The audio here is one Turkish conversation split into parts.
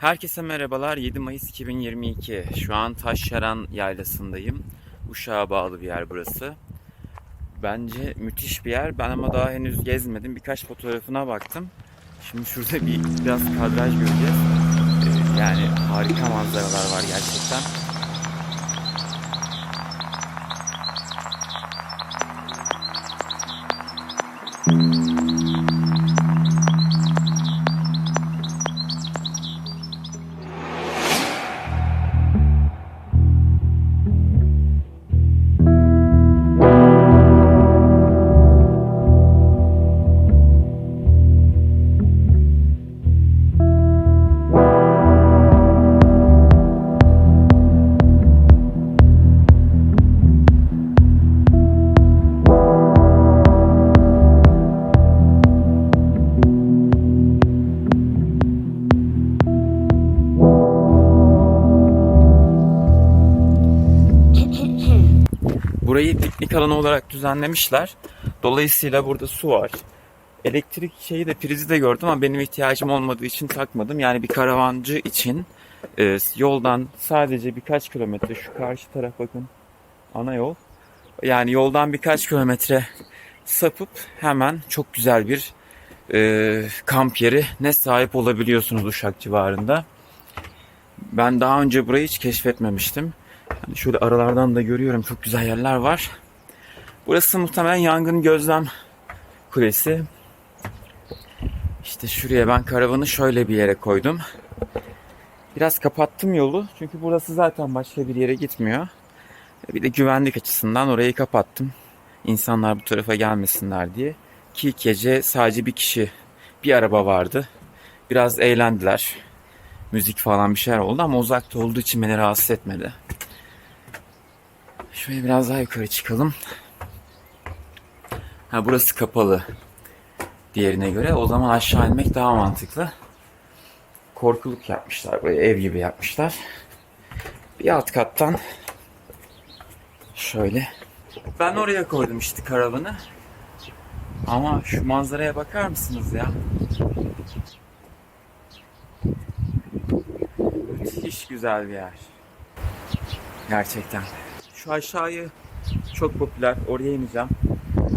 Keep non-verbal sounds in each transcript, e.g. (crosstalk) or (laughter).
Herkese merhabalar. 7 Mayıs 2022. Şu an Taşyaran Yaylası'ndayım. Uşak'a bağlı bir yer burası. Bence müthiş bir yer. Ben ama daha henüz gezmedim. Birkaç fotoğrafına baktım. Şimdi şurada bir biraz kadraj göreceğiz. Ee, Yani harika manzaralar var gerçekten. Burayı piknik alanı olarak düzenlemişler. Dolayısıyla burada su var. Elektrik şeyi de prizi de gördüm ama benim ihtiyacım olmadığı için takmadım. Yani bir karavancı için e, yoldan sadece birkaç kilometre şu karşı taraf bakın ana yol. Yani yoldan birkaç kilometre sapıp hemen çok güzel bir e, kamp yeri ne sahip olabiliyorsunuz Uşak civarında. Ben daha önce burayı hiç keşfetmemiştim. Yani şöyle aralardan da görüyorum çok güzel yerler var. Burası muhtemelen yangın gözlem kulesi. İşte şuraya ben karavanı şöyle bir yere koydum. Biraz kapattım yolu çünkü burası zaten başka bir yere gitmiyor. Bir de güvenlik açısından orayı kapattım. İnsanlar bu tarafa gelmesinler diye. Ki gece sadece bir kişi, bir araba vardı. Biraz eğlendiler. Müzik falan bir şeyler oldu ama uzakta olduğu için beni rahatsız etmedi. Şöyle biraz daha yukarı çıkalım. Ha burası kapalı. Diğerine göre o zaman aşağı inmek daha mantıklı. Korkuluk yapmışlar buraya ev gibi yapmışlar. Bir alt kattan şöyle. Ben oraya koydum işte karavanı. Ama şu manzaraya bakar mısınız ya? Müthiş güzel bir yer. Gerçekten. Şu aşağıyı çok popüler. Oraya ineceğim.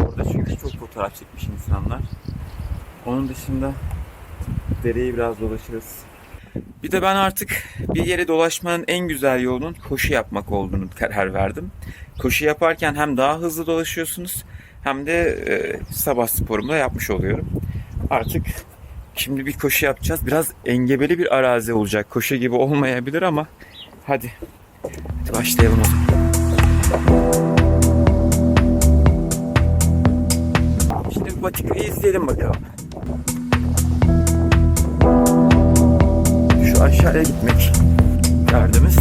Orada çünkü çok fotoğraf çekmiş insanlar. Onun dışında dereyi biraz dolaşırız. Bir de ben artık bir yere dolaşmanın en güzel yolunun koşu yapmak olduğunu karar verdim. Koşu yaparken hem daha hızlı dolaşıyorsunuz hem de e, sabah sporumu da yapmış oluyorum. Artık şimdi bir koşu yapacağız. Biraz engebeli bir arazi olacak. Koşu gibi olmayabilir ama hadi. Hadi başlayalım o zaman. Şimdi Vatikan'ı izleyelim bakalım. Şu aşağıya gitmek derdimiz.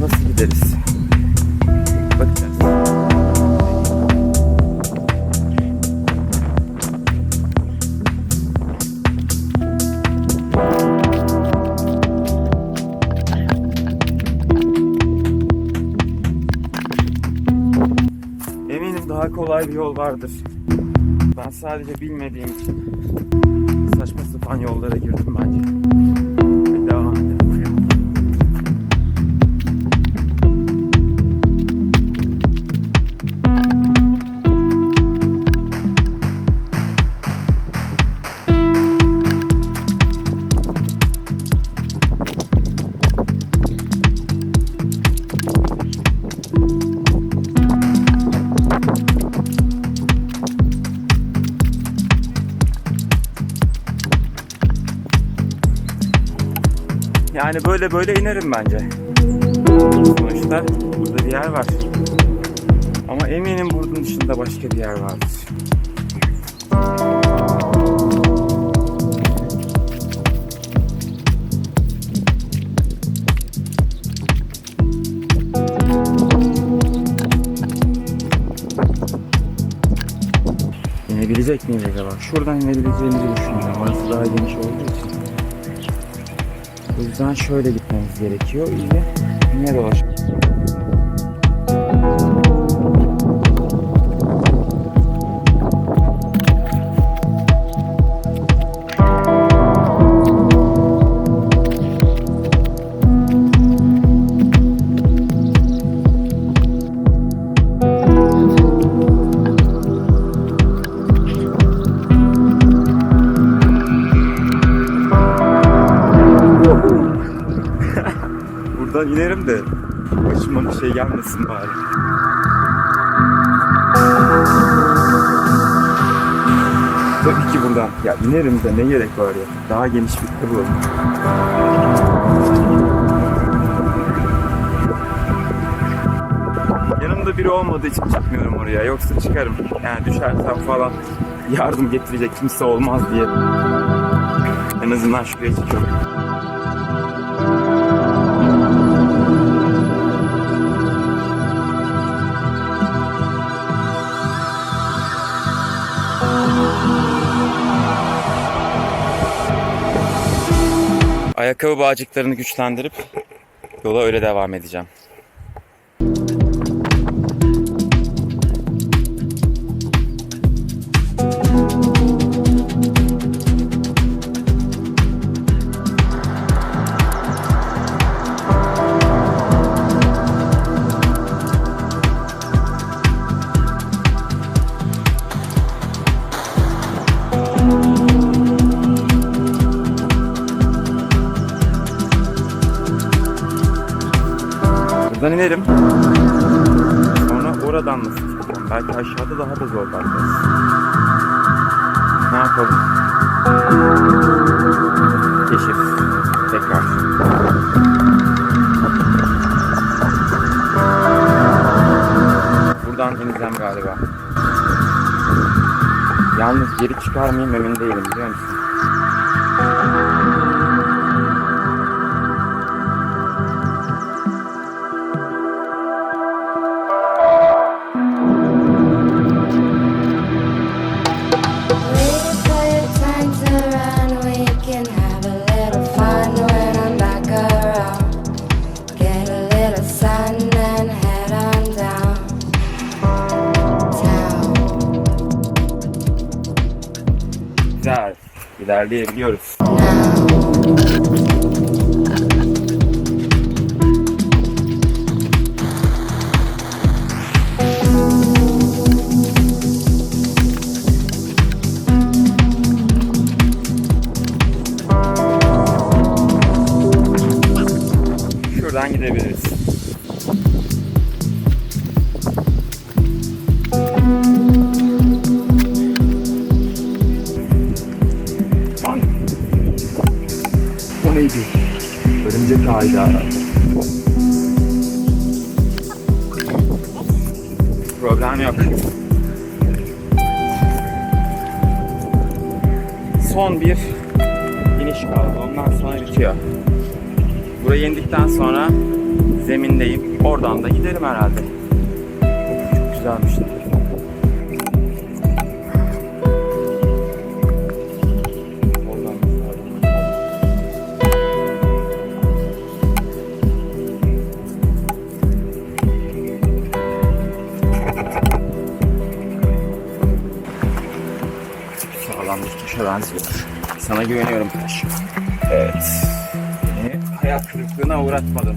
Nasıl gideriz? Yol vardır. Ben sadece bilmediğim için saçma sapan yollara girdim bence. Yani böyle böyle inerim bence. Sonuçta burada bir yer var. Ama eminim bunun dışında başka bir yer vardır. İnebilecek miyiz acaba? Şuradan inebileceğimizi düşünüyorum. Orası daha geniş olduğu için. O yüzden şöyle gitmemiz gerekiyor. İyi. Niye dolaş? İnerim de başıma bir şey gelmesin bari. Tabii ki buradan. Ya inerim de ne gerek var ya. Daha geniş bir bulalım. Yanımda biri olmadığı için çıkmıyorum oraya. Yoksa çıkarım. Yani düşersem falan yardım getirecek kimse olmaz diye. En azından şuraya çıkıyorum. Ayakkabı bağcıklarını güçlendirip yola öyle devam edeceğim. Belki aşağıda daha da zor belki. Ne yapalım? Keşif. Tekrar. Buradan ineceğim galiba. Yalnız geri çıkar mıyım emin değilim biliyor musun? İlerleyebiliyoruz. Şuradan gidebiliriz. Ağıydı Problem yok. Son bir iniş kaldı. Ondan sonra bitiyor. Burayı indikten sonra zemindeyim. Oradan da giderim herhalde. Çok güzelmiş. Taşa benziyor. Sana güveniyorum taş. Evet. Beni hayal kırıklığına uğratmadın.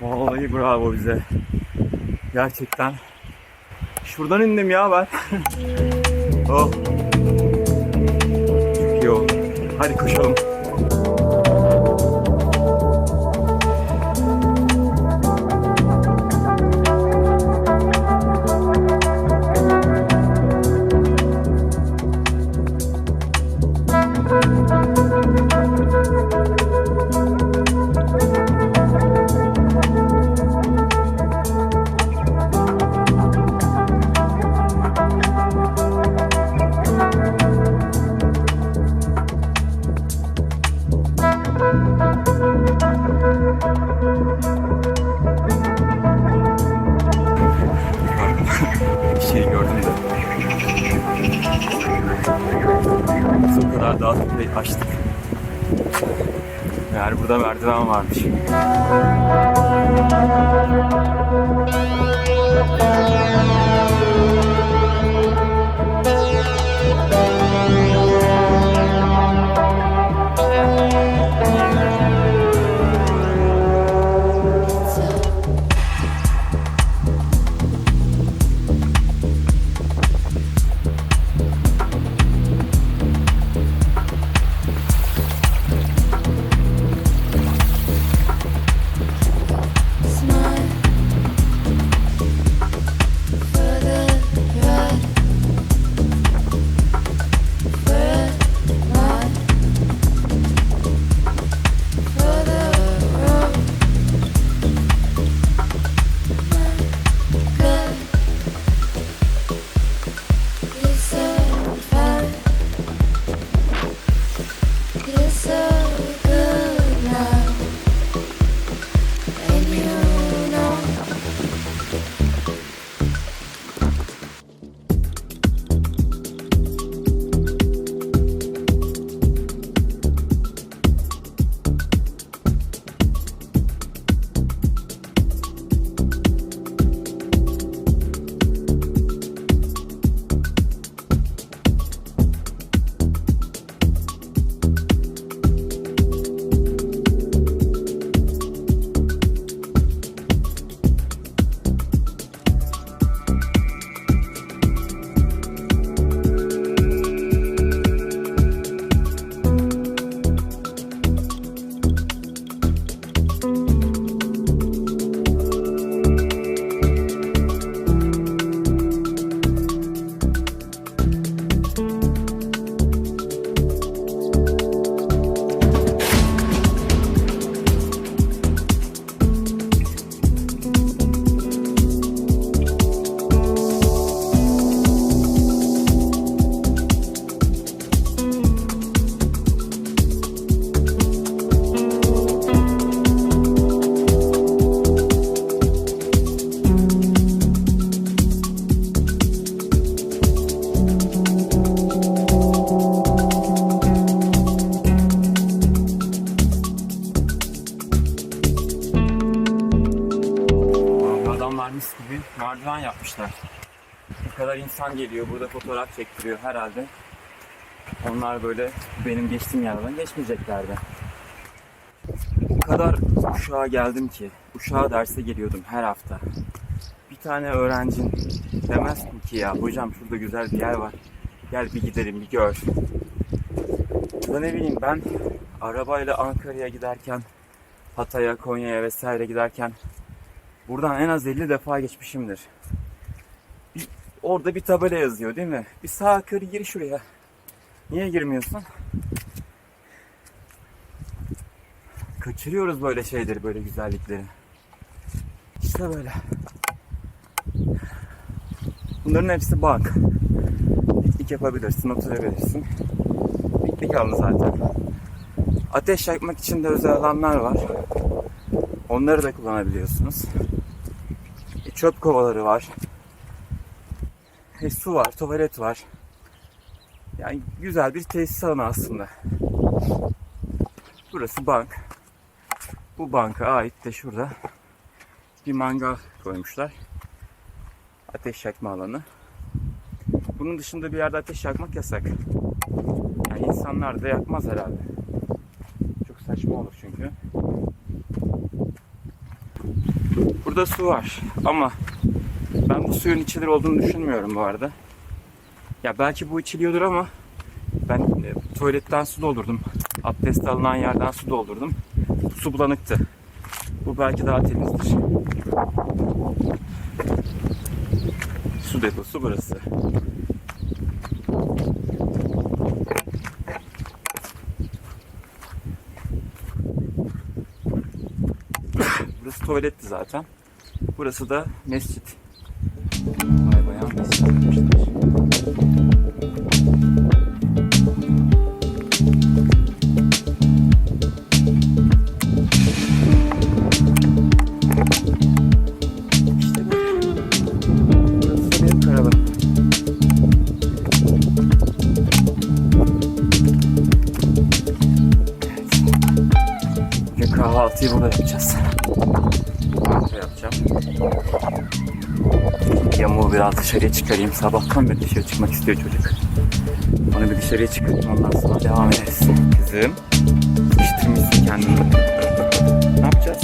Vallahi bravo bize. Gerçekten. Şuradan indim ya ben. (laughs) oh. Çok iyi oldu. Hadi koşalım. Kadar insan geliyor burada fotoğraf çektiriyor herhalde. Onlar böyle benim geçtiğim yerden geçmeyeceklerdi. O kadar Uşak'a geldim ki. Uşak'a derse geliyordum her hafta. Bir tane öğrencin demez mi ki ya hocam şurada güzel bir yer var. Gel bir gidelim bir gör. Ya ne bileyim ben arabayla Ankara'ya giderken Hatay'a, Konya'ya vesaire giderken Buradan en az 50 defa geçmişimdir. Orada bir tabela yazıyor değil mi? Bir sağ yukarı gir şuraya. Niye girmiyorsun? Kaçırıyoruz böyle şeyleri, böyle güzellikleri. İşte böyle. Bunların hepsi bank. Piknik yapabilirsin, oturabilirsin. Piknik alanı zaten. Ateş yakmak için de özel alanlar var. Onları da kullanabiliyorsunuz. E, çöp kovaları var. E, su var, tuvalet var. Yani güzel bir tesis alanı aslında. Burası bank. Bu banka ait de şurada bir mangal koymuşlar. Ateş yakma alanı. Bunun dışında bir yerde ateş yakmak yasak. Yani insanlar da yakmaz herhalde. Çok saçma olur çünkü. Burada su var ama ben bu suyun içilir olduğunu düşünmüyorum bu arada. Ya belki bu içiliyordur ama ben e, tuvaletten su doldurdum. Abdest alınan yerden su doldurdum. Su bulanıktı. Bu belki daha temizdir. Su deposu burası. Burası tuvaletti zaten. Burası da mescit. Dışarıya çıkarayım. Sabahtan beri dışarı çıkmak istiyor çocuk. Onu bir dışarıya çıkartayım ondan sonra devam ederiz. Kızım, sıkıştırmışsın kendini. Ne yapacağız?